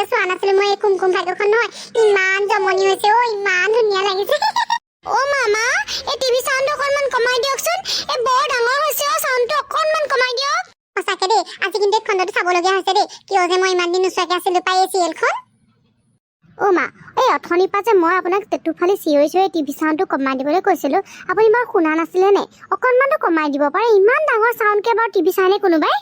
যে চোৱা নাছিলো মই এই কুমকুম ভাগ্যখন নহয় ইমান জমনি হৈছে অ ইমান ধুনীয়া লাগিছে অ মামা এই টিভি চাউণ্ডটো অকণমান কমাই দিয়কচোন এই বৰ ডাঙৰ হৈছে অ চাউণ্ডটো অকণমান কমাই দিয়ক। সঁচাকে দেই আজি কিন্তু এই খণ্ডটো চাবলগীয়া হৈছে দেই কিয় যে মই ইমান দিন নোচোৱাকে আছিলো পাই এই চিৰিয়েলখন। অ' মা এই অথনিৰ পৰা যে মই আপোনাক টেটুফালি চিঞৰি চিঞৰি টিভি চাউণ্ডটো কমাই দিবলৈ কৈছিলোঁ আপুনি বাৰু শুনা নাছিলে নে? অকণমানটো কমাই দিব পাৰে ইমান ডাঙৰ চাউণ্ডকে বাৰু টিভি চাইনে কোনোবাই?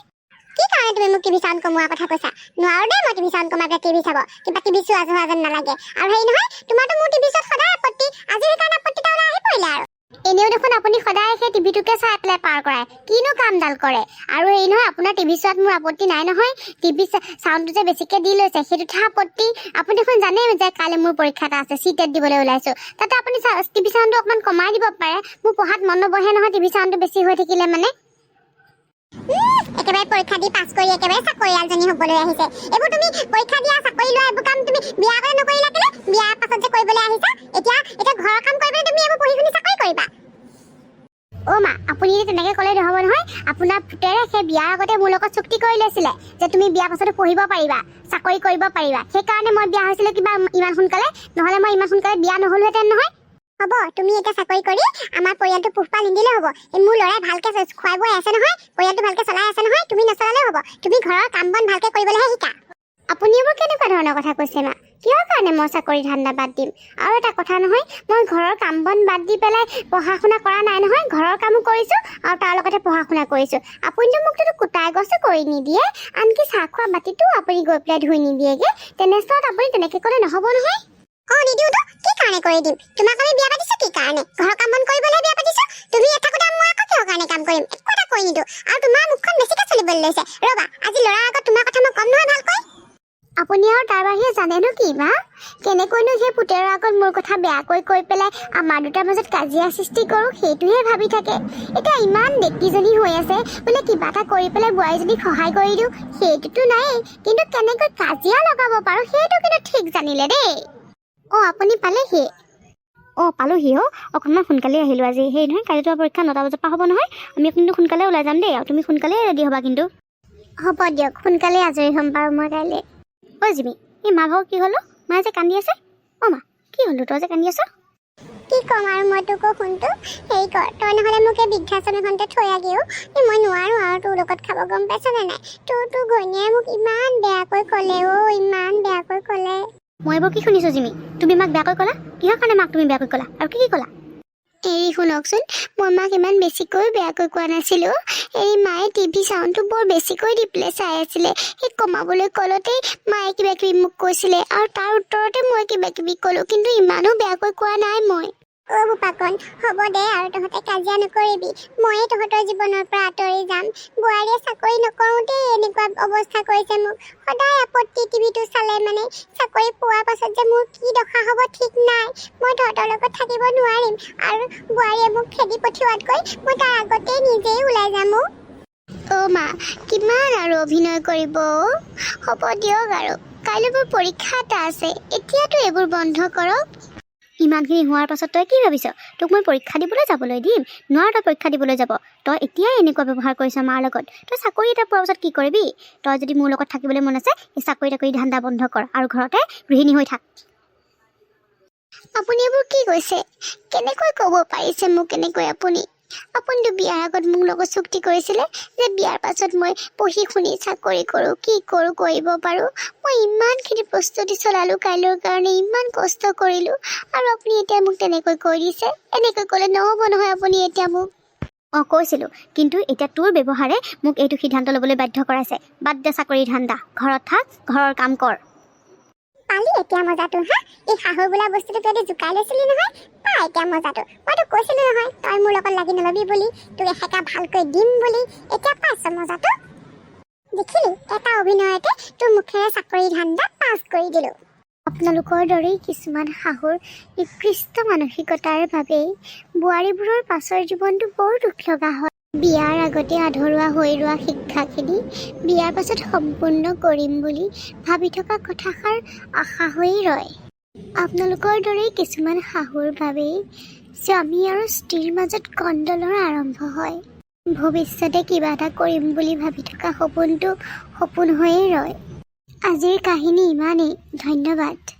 কি কাৰণে তুমি মোক টিভি চাউণ্ড কমোৱাৰ কথা কৈছা? নোৱাৰো দেই মই টিভি চাউণ্ড কমাই পেলাই টিভি চাব। কিবা টিভি চোৱা চোৱা যেন নালাগে। আৰু হেৰি নহয় তোমাৰতো মোৰ টিভি চোৱাত সদায় আপত্তি। আজি সেইকাৰণে আপত্তি এটা আহি পৰিলে আৰু এনেও দেখোন আপুনি সদায় সেই টিভিটোকে চাই পেলাই পাৰ কৰায়। কিনো কামডাল কৰে? আৰু এই নহয় আপোনাৰ টিভি চোৱাত মোৰ আপত্তি নাই নহয়। টিভি চাউণ্ডটো যে বেছিকে দি লৈছে সেইটোতহে আপত্তি। আপুনি দেখোন জানেই যে কাইলৈ মোৰ পৰীক্ষা এটা আছে চি টেট দিবলৈ ওলাইছো। তাতে আপুনি টিভি চাউণ্ডটো অকণমান কমাই দিব পাৰে। মোৰ পঢ়াত মন নবহে নহয় টিভি চাউণ্ডটো বেছি হৈ থাকিলে মানে। ক'লে? নহ'ব নহয় আপোনাৰ পুতেৰে সেই বিয়াৰ আগতে মোৰ লগত চুক্তি কৰি লৈছিলে যে তুমি বিয়াৰ পাছতো পঢ়িব পাৰিবা চাকৰি কৰিব পাৰিবা। সেইকাৰণে মই বিয়া হৈছিলোঁ কিবা ইমান সোনকালে নহ'লে মই ইমান সোনকালে বিয়া নহ'লোহেঁতেন নহয়। হ'ব তুমি এতিয়া চাকৰি কৰি আমাৰ পৰিয়ালটো পোহপাল নিদিলে হ'ব। এই মোৰ ল'ৰাই ভালকে খুৱাই বোৱাই আছে নহয় পৰিয়ালটো ভালকে চলাই আছে নহয় তুমি নচলালেও হ'ব। তুমি ঘৰৰ কাম বন ভালকে কৰিবলৈহে শিকা। আপুনি এইবোৰ কেনেকুৱা ধৰণৰ কথা কৈছে মা? কিহৰ কাৰণে মই চাকৰি ধান্দা বাদ দিম? আৰু এটা কথা নহয় মই ঘৰৰ কাম বন বাদ দি পেলাই পঢ়া শুনা কৰা নাই নহয় ঘৰৰ কামো কৰিছোঁ আৰু তাৰ লগতে পঢ়া শুনা কৰিছোঁ। আপুনিতো মোকতো কুটাই গছো কৰি নিদিয়ে আনকি চাহ খোৱা বাতিটো আপুনি গৈ পেলাই ধুই নিদিয়েগে। তেনেস্থলত আপুনি তেনেকৈ ক'লে নহ'ব নহয়। অঁ নিদিওঁতো কি কাৰণে কৰি দিম? তোমাক আমি বিয়া পাতিছো কি কাৰণে? ঘৰৰ কাম বন কৰিবলৈ বিয়া পাতিছো? তুমি থাকোঁতে মই আকৌ কিহৰ কাৰণে কাম কৰিম? একো এটা কৰি নিদিওঁ। আৰু তোমাৰ মুখখন বেছিকে চলিবলৈ লৈছে। ৰ'বা আজি ল'ৰাৰ আগত তোমাৰ কথা মই কম নহয় ভালকৈ? আপুনি আৰু তাৰ বাহিৰে জানেনো কি মা কেনেকৈনো সেই পুতেৰৰ আগত মোৰ কথা বেয়াকৈ কৈ পেলাই আমাৰ দুটাৰ মাজত কাজিয়া সৃষ্টি কৰোঁ সেইটোহে ভাবি থাকে। এতিয়া ইমান ডেকিজনী হৈ আছে বোলে কিবা এটা কৰি পেলাই বোৱাৰীজনীক সহায় কৰি দিওঁ সেইটোতো নায়েই। কিন্তু কেনেকৈ কাজিয়া লগাব পাৰোঁ সেইটো কিন্তু ঠিক জানিলে দেই। অঁ আপুনি পালেহি। অঁ পালোহি অ' অকণমান সোনকালে আহিলোঁ আজি। সেই নহয় কালি তোমাৰ পৰীক্ষা নটা বজাৰ পৰা হ'ব নহয়। আমি কিন্তু সোনকালে ওলাই যাম দেই আৰু তুমি সোনকালে ৰেডি হ'বা কিন্তু। হ'ব দিয়ক সোনকালে আজৰি হ'ম বাৰু মই কাইলৈ। অ' জিমি এই মা ভাগৰ কি হ'লো মা যে কান্দি আছে। অ' মা কি হ'লো তই যে কান্দি আছ। কি ক'ম আৰু মই তোক শুনটো হেৰি কৰ তই নহ'লে মোক এই বৃদ্ধাশ্ৰমীখনতে থৈ আগিও এই মই নোৱাৰোঁ আৰু তোৰ লগত খাব গম পাইছনে নাই? তোৰ তোৰ ঘৈণীয়ে মোক ইমান বেয়াকৈ ক'লে অ' ইমান বেয়াকৈ ক'লে। মই এইবোৰ কি শুনিছোঁ জিমি? তুমি মাক বেয়াকৈ ক'লা? কিহৰ কাৰণে মাক তুমি বেয়াকৈ ক'লা? আৰু কি কি ক'লা? হেৰি শুনকচোন, মই মাক ইমান বেছিকৈ বেয়াকৈ কোৱা নাছিলোঁ। এই মায়ে টিভি চাউণ্ডটো বৰ বেছিকৈ দি চাই আছিলে। সেই কমাবলৈ ক'লতেই মায়ে কিবা কিবি মোক কৈছিলে আৰু তাৰ উত্তৰতে মই কিবা কিবি ক'লোঁ, কিন্তু ইমানো বেয়াকৈ কোৱা নাই মই। অ' বোপাকন হ'ব দে আৰু তহঁতে কাজিয়া নকৰিবি। ময়ে তহঁতৰ জীৱনৰ পৰা আঁতৰি যাম। বোৱাৰীয়ে চাকৰি নকৰোঁতেই এনেকুৱা অৱস্থা কৰিছে মোক। সদায় আপত্তি টিভিটো চালে মানে। চাকৰি পোৱাৰ পাছত যে মোৰ কি দশা হ'ব ঠিক নাই। মই তহঁতৰ লগত থাকিব নোৱাৰিম। আৰু বোৱাৰীয়ে মোক খেদি পঠিওৱাতকৈ মই তাৰ আগতেই নিজেই ওলাই যাম অ' অ' মা কিমান আৰু অভিনয় কৰিব হ'ব দিয়ক আৰু। কাইলৈ মোৰ পৰীক্ষা এটা আছে। এতিয়াতো এইবোৰ বন্ধ কৰক। ইমানখিনি হোৱাৰ পাছত তই কি ভাবিছ? তোক মই পৰীক্ষা দিবলৈ যাবলৈ দিম নোৱাৰ তই পৰীক্ষা দিবলৈ যাব। তই এতিয়াই এনেকুৱা ব্যৱহাৰ কৰিছ মাৰ লগত। তই চাকৰি এটা পোৱাৰ পাছত কি কৰিবি? তই যদি মোৰ লগত থাকিবলৈ মন আছে এই চাকৰি তাকৰি ধান্দা বন্ধ কৰ আৰু ঘৰতে গৃহিণী হৈ থাক। আপুনি এইবোৰ কি কৈছে? কেনেকৈ ক'ব পাৰিছে মোক? এনেকৈ আপুনি আপুনিতো বিয়াৰ আগত মোৰ লগত চুক্তি কৰিছিলে যে বিয়াৰ পাছত মই পঢ়ি শুনি চাকৰি কৰোঁ কি কৰোঁ কৰিব পাৰোঁ। মই ইমানখিনি প্ৰস্তুতি চলালোঁ কাইলৈৰ কাৰণে ইমান কষ্ট কৰিলোঁ। আৰু আপুনি এতিয়া মোক তেনেকৈ কৈ দিছে। এনেকৈ ক'লে নহ'ব নহয় আপুনি এতিয়া মোক। অঁ কৈছিলোঁ। কিন্তু এতিয়া তোৰ ব্যৱহাৰে মোক এইটো সিদ্ধান্ত ল'বলৈ বাধ্য কৰাইছে। বাদ দে চাকৰি ধান্দা। ঘৰত থাক ঘৰৰ কাম কৰ। পালি এতিয়া মজাটো হা? এই শাহু বোলা বস্তুটো তই জোকাই লৈছিলি নহয় পা এতিয়া মজাটো। মই তোক কৈছিলো নহয় তই মোৰ লগত লাগি নলবি বুলি তোক এসেকা ভালকৈ দিম বুলি। এতিয়া পাইছ মজাটো? দেখিলি এটা অভিনয়তে তোৰ মুখেৰে চাকৰি ধান্দা পাছ কৰি দিলোঁ। আপোনালোকৰ দৰেই কিছুমান শাহুৰ নিকৃষ্ট মানসিকতাৰ বাবেই বোৱাৰীবোৰৰ পাছৰ জীৱনটো বৰ দুখ লগা হয়। বিয়াৰ আগতে আধৰুৱা হৈ ৰোৱা শিক্ষাখিনি বিয়াৰ পাছত সম্পূৰ্ণ কৰিম বুলি ভাবি থকা কথাষাৰ আশা হৈ ৰয়। আপোনালোকৰ দৰেই কিছুমান শাহুৰ বাবেই স্বামী আৰু স্ত্ৰীৰ মাজত কণ্ডলৰ আৰম্ভ হয়। ভৱিষ্যতে কিবা এটা কৰিম বুলি ভাবি থকা সপোনটো সপোন হৈয়ে ৰয়। আজিৰ কাহিনী ইমানেই। ধন্যবাদ।